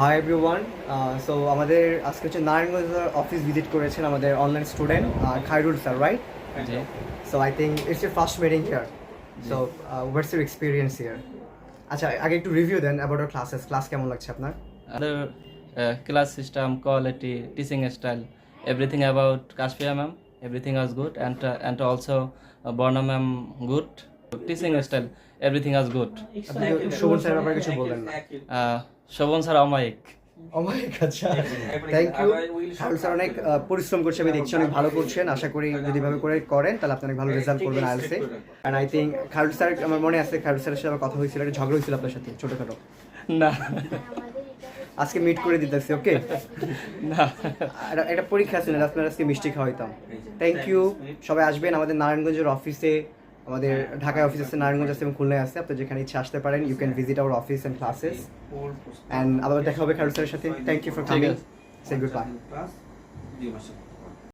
Hi everyone so আমাদের আজকে হচ্ছে নারায়ণগঞ্জ অফিস ভিজিট করেছেন আমাদের online student Khairul sir right ji. So I think it's your first meeting here so what's your experience here আচ্ছা আগে একটু review then about our classes class কেমন লাগছে আপনার? Other uh, class system quality teaching style everything about kashfia ma'am. Everything and good also Barna ma'am also style everything was good. আপনি শোভন ব্যাপারে কিছু বলবেন না? Uh, শোভন স্যার অমায়িক। অমায়িক আচ্ছা। থ্যাংক ইউ খাইরুল স্যার অনেক পরিশ্রম করছে আমি দেখছি অনেক ভালো করছেন। আশা করি যদি এভাবে করে করেন তাহলে আপনি অনেক ভালো রেজাল্ট করবেন IELTS and I think sir আমার মনে আছে খাইরুল স্যারের সাথে কথা হয়েছিল একটা ঝগড়া হয়েছিল আপনার সাথে ছোটোখাটো। না। আজকে মিট করে দিতেছি ওকে না। একটা পরীক্ষা আছে না আপনার আজকে মিষ্টি খাওয়াইতাম। থ্যাংক ইউ সবাই আসবেন আমাদের নারায়ণগঞ্জের অফিসে আমাদের ঢাকায় অফিস আছে নারায়ণগঞ্জ আছে এবং খুলনায় আছে। আপনি যেখানে ইচ্ছা আসতে পারেন you can visit our office and classes and আবার দেখা হবে খারুসারের স্যারের সাথে। Thank you for coming say goodbye